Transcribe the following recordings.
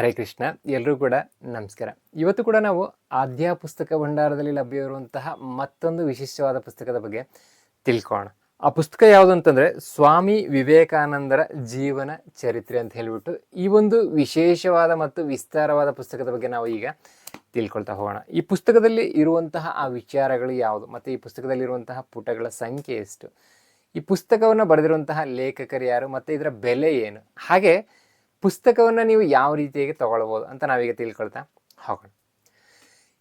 ಹರೇ ಕೃಷ್ಣ ಎಲ್ಲರೂ ಕೂಡ ನಮಸ್ಕಾರ. ಇವತ್ತು ಕೂಡ ನಾವು ಆದ್ಯ ಪುಸ್ತಕ ಭಂಡಾರದಲ್ಲಿ ಲಭ್ಯವಿರುವಂತಹ ಮತ್ತೊಂದು ವಿಶಿಷ್ಟವಾದ ಪುಸ್ತಕದ ಬಗ್ಗೆ ತಿಳ್ಕೋಣ ಆ ಪುಸ್ತಕ ಯಾವುದು ಅಂತಂದರೆ, ಸ್ವಾಮಿ ವಿವೇಕಾನಂದರ ಜೀವನ ಚರಿತ್ರೆ ಅಂತ ಹೇಳಿಬಿಟ್ಟು ಈ ಒಂದು ವಿಶೇಷವಾದ ಮತ್ತು ವಿಸ್ತಾರವಾದ ಪುಸ್ತಕದ ಬಗ್ಗೆ ನಾವು ಈಗ ತಿಳ್ಕೊಳ್ತಾ ಹೋಗೋಣ. ಈ ಪುಸ್ತಕದಲ್ಲಿ ಇರುವಂತಹ ಆ ವಿಚಾರಗಳು ಯಾವುದು? ಮತ್ತು ಈ ಪುಸ್ತಕದಲ್ಲಿ ಇರುವಂತಹ ಪುಟಗಳ ಸಂಖ್ಯೆ ಎಷ್ಟು? ಈ ಪುಸ್ತಕವನ್ನು ಬರೆದಿರುವಂತಹ ಲೇಖಕರು ಯಾರು? ಮತ್ತು ಇದರ ಬೆಲೆ ಏನು? ಹಾಗೆ ಪುಸ್ತಕವನ್ನು ನೀವು ಯಾವ ರೀತಿಯಾಗಿ ತಗೊಳ್ಬೋದು ಅಂತ ನಾವೀಗ ತಿಳ್ಕೊಳ್ತಾ ಹೋಗೋಣ.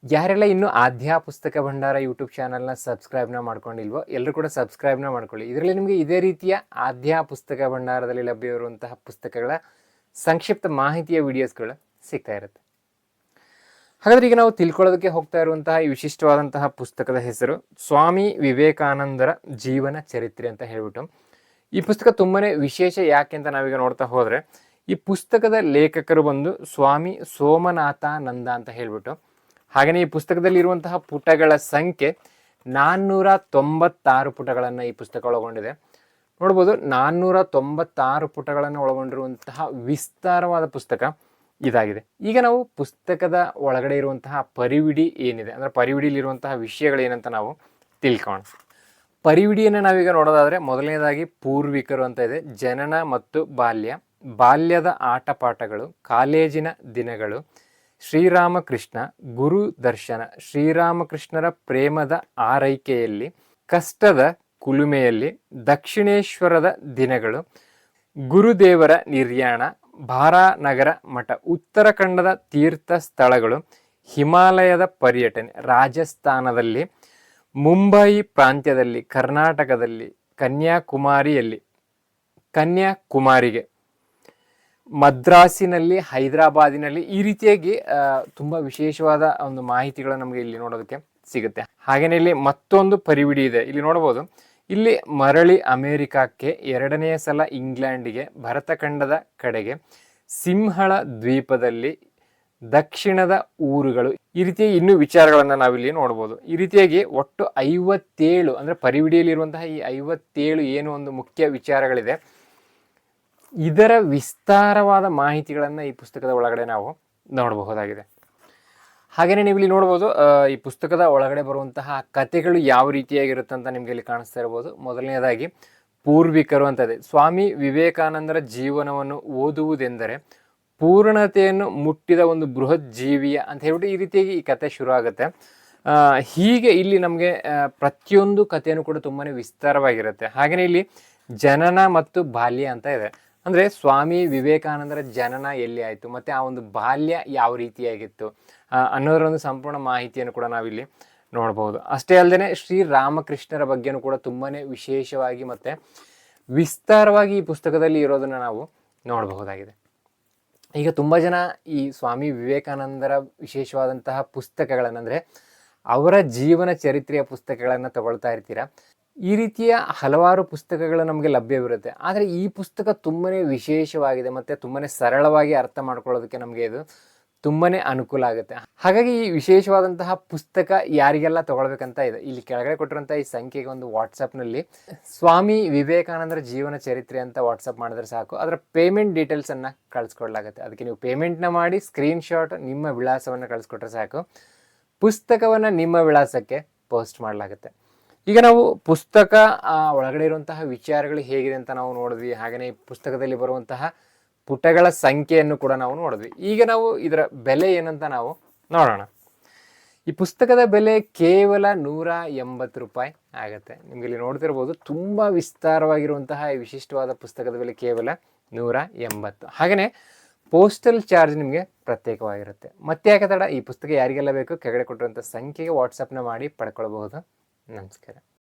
ಯಾರೆಲ್ಲ ಇನ್ನೂ ಆದ್ಯಾ ಪುಸ್ತಕ ಭಂಡಾರ ಯೂಟ್ಯೂಬ್ ಚಾನಲ್ನ ಸಬ್ಸ್ಕ್ರೈಬ್ನ ಮಾಡ್ಕೊಂಡಿಲ್ವೋ ಎಲ್ಲರೂ ಕೂಡ ಸಬ್ಸ್ಕ್ರೈಬ್ನ ಮಾಡ್ಕೊಳ್ಳಿ. ಇದರಲ್ಲಿ ನಿಮಗೆ ಇದೇ ರೀತಿಯ ಆದ್ಯಾ ಪುಸ್ತಕ ಭಂಡಾರದಲ್ಲಿ ಲಭ್ಯವಿರುವಂತಹ ಪುಸ್ತಕಗಳ ಸಂಕ್ಷಿಪ್ತ ಮಾಹಿತಿಯ ವಿಡಿಯೋಸ್ಗಳು ಸಿಗ್ತಾ ಇರುತ್ತೆ. ಹಾಗಾದ್ರೆ ಈಗ ನಾವು ತಿಳ್ಕೊಳ್ಳೋದಕ್ಕೆ ಹೋಗ್ತಾ ಇರುವಂತಹ ಈ ವಿಶಿಷ್ಟವಾದಂತಹ ಪುಸ್ತಕದ ಹೆಸರು ಸ್ವಾಮಿ ವಿವೇಕಾನಂದರ ಜೀವನ ಚರಿತ್ರೆ ಅಂತ ಹೇಳ್ಬಿಟ್ಟು. ಈ ಪುಸ್ತಕ ತುಂಬಾನೇ ವಿಶೇಷ ಯಾಕೆ ಅಂತ ನಾವೀಗ ನೋಡ್ತಾ ಹೋದ್ರೆ ಈ ಪುಸ್ತಕದ ಲೇಖಕರು ಬಂದು ಸ್ವಾಮಿ ಸೋಮನಾಥ ನಂದ ಅಂತ ಹೇಳ್ಬಿಟ್ಟು ಹಾಗೆಯೇ ಈ ಪುಸ್ತಕದಲ್ಲಿ ಇರುವಂತಹ ಪುಟಗಳ ಸಂಖ್ಯೆ ನಾನ್ನೂರ ತೊಂಬತ್ತಾರು ಪುಟಗಳನ್ನು ಈ ಪುಸ್ತಕ ಒಳಗೊಂಡಿದೆ. ನೋಡ್ಬೋದು, ನಾನ್ನೂರ ತೊಂಬತ್ತಾರು ಪುಟಗಳನ್ನು ಒಳಗೊಂಡಿರುವಂತಹ ವಿಸ್ತಾರವಾದ ಪುಸ್ತಕ ಇದಾಗಿದೆ. ಈಗ ನಾವು ಪುಸ್ತಕದ ಒಳಗಡೆ ಇರುವಂತಹ ಪರಿವಿಡಿ ಏನಿದೆ, ಅಂದರೆ ಪರಿವಿಡಿಲಿರುವಂತಹ ವಿಷಯಗಳೇನಂತ ನಾವು ತಿಳ್ಕೋಣ. ಪರಿವಿಡಿಯನ್ನು ನಾವೀಗ ನೋಡೋದಾದರೆ ಮೊದಲನೇದಾಗಿ ಪೂರ್ವಿಕರು ಅಂತ ಇದೆ, ಜನನ ಮತ್ತು ಬಾಲ್ಯ. ಬಾಲ್ಯದ ಆಟಪಾಠಗಳು, ಕಾಲೇಜಿನ ದಿನಗಳು, ಶ್ರೀರಾಮಕೃಷ್ಣ, ಗುರು ದರ್ಶನ, ಶ್ರೀರಾಮಕೃಷ್ಣರ ಪ್ರೇಮದ ಆರೈಕೆಯಲ್ಲಿ, ಕಷ್ಟದ ಕುಲುಮೆಯಲ್ಲಿ, ದಕ್ಷಿಣೇಶ್ವರದ ದಿನಗಳು, ಗುರುದೇವರ ನಿರ್ಯಾಣ, ಭಾರಾನಗರ ಮಠ, ಉತ್ತರಾಖಂಡದ ತೀರ್ಥ ಸ್ಥಳಗಳು, ಹಿಮಾಲಯದ ಪರ್ಯಟನೆ, ರಾಜಸ್ಥಾನದಲ್ಲಿ, ಮುಂಬಯಿ ಪ್ರಾಂತ್ಯದಲ್ಲಿ, ಕರ್ನಾಟಕದಲ್ಲಿ, ಕನ್ಯಾಕುಮಾರಿಯಲ್ಲಿ, ಕನ್ಯಾಕುಮಾರಿಗೆ ಮದ್ರಾಸಿನಲ್ಲಿ, ಹೈದರಾಬಾದಿನಲ್ಲಿ ಈ ರೀತಿಯಾಗಿ ತುಂಬ ವಿಶೇಷವಾದ ಒಂದು ಮಾಹಿತಿಗಳು ನಮಗೆ ಇಲ್ಲಿ ನೋಡೋದಕ್ಕೆ ಸಿಗುತ್ತೆ. ಹಾಗೆಯೇ ಇಲ್ಲಿ ಮತ್ತೊಂದು ಪರಿವಿಡಿ ಇದೆ. ಇಲ್ಲಿ ನೋಡಬಹುದು ಇಲ್ಲಿ ಮರಳಿ ಅಮೇರಿಕಕ್ಕೆ ಎರಡನೆಯ ಸಲ ಇಂಗ್ಲೆಂಡಿಗೆ, ಭರತಖಂಡದ ಕಡೆಗೆ ಸಿಂಹಳ ದ್ವೀಪದಲ್ಲಿ ದಕ್ಷಿಣದ ಊರುಗಳು. ಈ ರೀತಿಯ ಇನ್ನೂ ವಿಚಾರಗಳನ್ನು ನಾವಿಲ್ಲಿ ನೋಡ್ಬೋದು. ಈ ರೀತಿಯಾಗಿ ಒಟ್ಟು ಐವತ್ತೇಳು, ಅಂದರೆ ಪರಿವಿಡಿಯಲ್ಲಿರುವಂತಹ ಈ ಐವತ್ತೇಳು ಏನು ಒಂದು ಮುಖ್ಯ ವಿಚಾರಗಳಿದೆ. ಇದರ ವಿಸ್ತಾರವಾದ ಮಾಹಿತಿಗಳನ್ನು ಈ ಪುಸ್ತಕದ ಒಳಗಡೆ ನಾವು ನೋಡಬಹುದಾಗಿದೆ. ಹಾಗೆಯೇ ನೀವು ಇಲ್ಲಿ ನೋಡ್ಬೋದು ಈ ಪುಸ್ತಕದ ಒಳಗಡೆ ಬರುವಂತಹ ಕಥೆಗಳು ಯಾವ ರೀತಿಯಾಗಿರುತ್ತೆ ಅಂತ ನಿಮಗೆ ಇಲ್ಲಿ ಕಾಣಿಸ್ತಾ ಇರ್ಬೋದು. ಮೊದಲನೇದಾಗಿ, ಪೂರ್ವಿಕರು ಅಂತ ಇದೆ ಸ್ವಾಮಿ ವಿವೇಕಾನಂದರ ಜೀವನವನ್ನು ಓದುವುದೆಂದರೆ ಪೂರ್ಣತೆಯನ್ನು ಮುಟ್ಟಿದ ಒಂದು ಬೃಹತ್ ಜೀವಿಯ ಅಂತ ಹೇಳ್ಬಿಟ್ಟು ಈ ರೀತಿಯಾಗಿ ಈ ಕತೆ ಶುರು ಆಗುತ್ತೆ ಹೀಗೆ ಇಲ್ಲಿ ನಮಗೆ ಪ್ರತಿಯೊಂದು ಕಥೆಯನ್ನು ಕೂಡ ತುಂಬಾ ವಿಸ್ತಾರವಾಗಿರುತ್ತೆ. ಹಾಗೆಯೇ ಇಲ್ಲಿ ಜನನ ಮತ್ತು ಬಾಲ್ಯ ಅಂತ ಇದೆ. ಅಂದರೆ ಸ್ವಾಮಿ ವಿವೇಕಾನಂದರ ಜನನ ಎಲ್ಲಿ ಆಯಿತು, ಮತ್ತು ಆ ಒಂದು ಬಾಲ್ಯ ಯಾವ ರೀತಿಯಾಗಿತ್ತು ಅನ್ನೋದರ ಒಂದು ಸಂಪೂರ್ಣ ಮಾಹಿತಿಯನ್ನು ಕೂಡ ನಾವಿಲ್ಲಿ ನೋಡಬಹುದು ಅಷ್ಟೇ ಅಲ್ಲದೆ ಶ್ರೀ ರಾಮಕೃಷ್ಣರ ಬಗ್ಗೆನೂ ಕೂಡ ತುಂಬಾ ವಿಶೇಷವಾಗಿ ಮತ್ತು ವಿಸ್ತಾರವಾಗಿ ಈ ಪುಸ್ತಕದಲ್ಲಿ ಇರೋದನ್ನು ನಾವು ನೋಡಬಹುದಾಗಿದೆ. ಈಗ ತುಂಬ ಜನ ಈ ಸ್ವಾಮಿ ವಿವೇಕಾನಂದರ ವಿಶೇಷವಾದಂತಹ ಪುಸ್ತಕಗಳನ್ನು, ಅಂದರೆ ಅವರ ಜೀವನ ಚರಿತ್ರೆಯ ಪುಸ್ತಕಗಳನ್ನು ತಗೊಳ್ತಾ ಇರ್ತೀರ? ಈ ರೀತಿಯ ಹಲವಾರು ಪುಸ್ತಕಗಳು ನಮಗೆ ಲಭ್ಯವಿರುತ್ತೆ ಆದರೆ ಈ ಪುಸ್ತಕ ತುಂಬಾ ವಿಶೇಷವಾಗಿದೆ ಮತ್ತು ತುಂಬಾ ಸರಳವಾಗಿ ಅರ್ಥ ಮಾಡ್ಕೊಳ್ಳೋದಕ್ಕೆ ನಮಗೆ ಇದು ತುಂಬಾ ಅನುಕೂಲ ಆಗುತ್ತೆ. ಹಾಗಾಗಿ ಈ ವಿಶೇಷವಾದಂತಹ ಪುಸ್ತಕ ಯಾರಿಗೆಲ್ಲ ತಗೊಳ್ಬೇಕಂತ ಇದೆ, ಇಲ್ಲಿ ಕೆಳಗಡೆ ಕೊಟ್ಟಿರುವಂಥ ಈ ಸಂಖ್ಯೆಗೆ ಒಂದು ವಾಟ್ಸಪ್ನಲ್ಲಿ ಸ್ವಾಮಿ ವಿವೇಕಾನಂದರ ಜೀವನ ಚರಿತ್ರೆ ಅಂತ ವಾಟ್ಸಪ್ ಮಾಡಿದ್ರೆ ಸಾಕು. ಅದರ ಪೇಮೆಂಟ್ ಡೀಟೇಲ್ಸನ್ನು ಕಳಿಸ್ಕೊಡ್ಲಾಗುತ್ತೆ. ಅದಕ್ಕೆ ನೀವು ಪೇಮೆಂಟ್ನ ಮಾಡಿ ಸ್ಕ್ರೀನ್ಶಾಟ್ ನಿಮ್ಮ ವಿಳಾಸವನ್ನು ಕಳಿಸ್ಕೊಟ್ರೆ ಸಾಕು. ಪುಸ್ತಕವನ್ನು ನಿಮ್ಮ ವಿಳಾಸಕ್ಕೆ ಪೋಸ್ಟ್ ಮಾಡಲಾಗುತ್ತೆ. ಈಗ ನಾವು ಪುಸ್ತಕ ಒಳಗಡೆ ಇರುವಂತಹ ವಿಚಾರಗಳು ಹೇಗಿದೆ ಅಂತ ನಾವು ನೋಡಿದ್ವಿ. ಹಾಗೆಯೇ ಪುಸ್ತಕದಲ್ಲಿ ಬರುವಂತಹ ಪುಟಗಳ ಸಂಖ್ಯೆಯನ್ನು ಕೂಡ ನಾವು ನೋಡಿದ್ವಿ. ಈಗ ನಾವು ಇದರ ಬೆಲೆ ಏನಂತ ನಾವು ನೋಡೋಣ. ಈ ಪುಸ್ತಕದ ಬೆಲೆ ಕೇವಲ ನೂರ ಎಂಬತ್ತು ರೂಪಾಯಿ ಆಗುತ್ತೆ. ನಿಮ್ಗೆ ಇಲ್ಲಿ ನೋಡ್ತಿರ್ಬೋದು, ತುಂಬ ವಿಸ್ತಾರವಾಗಿರುವಂತಹ ವಿಶಿಷ್ಟವಾದ ಪುಸ್ತಕದ ಬೆಲೆ ಕೇವಲ ನೂರ ಎಂಬತ್ತು. ಹಾಗೆಯೇ ಪೋಸ್ಟಲ್ ಚಾರ್ಜ್ ನಿಮಗೆ ಪ್ರತ್ಯೇಕವಾಗಿರುತ್ತೆ. ಮತ್ತೆ ಯಾಕೆ ತಡ? ಈ ಪುಸ್ತಕ ಯಾರಿಗೆಲ್ಲ ಬೇಕು, ಕೆಳಗಡೆ ಕೊಟ್ಟಿರುವಂಥ ಸಂಖ್ಯೆಗೆ ವಾಟ್ಸಪ್ನ ಮಾಡಿ ಪಡ್ಕೊಳ್ಬಹುದು. なんつける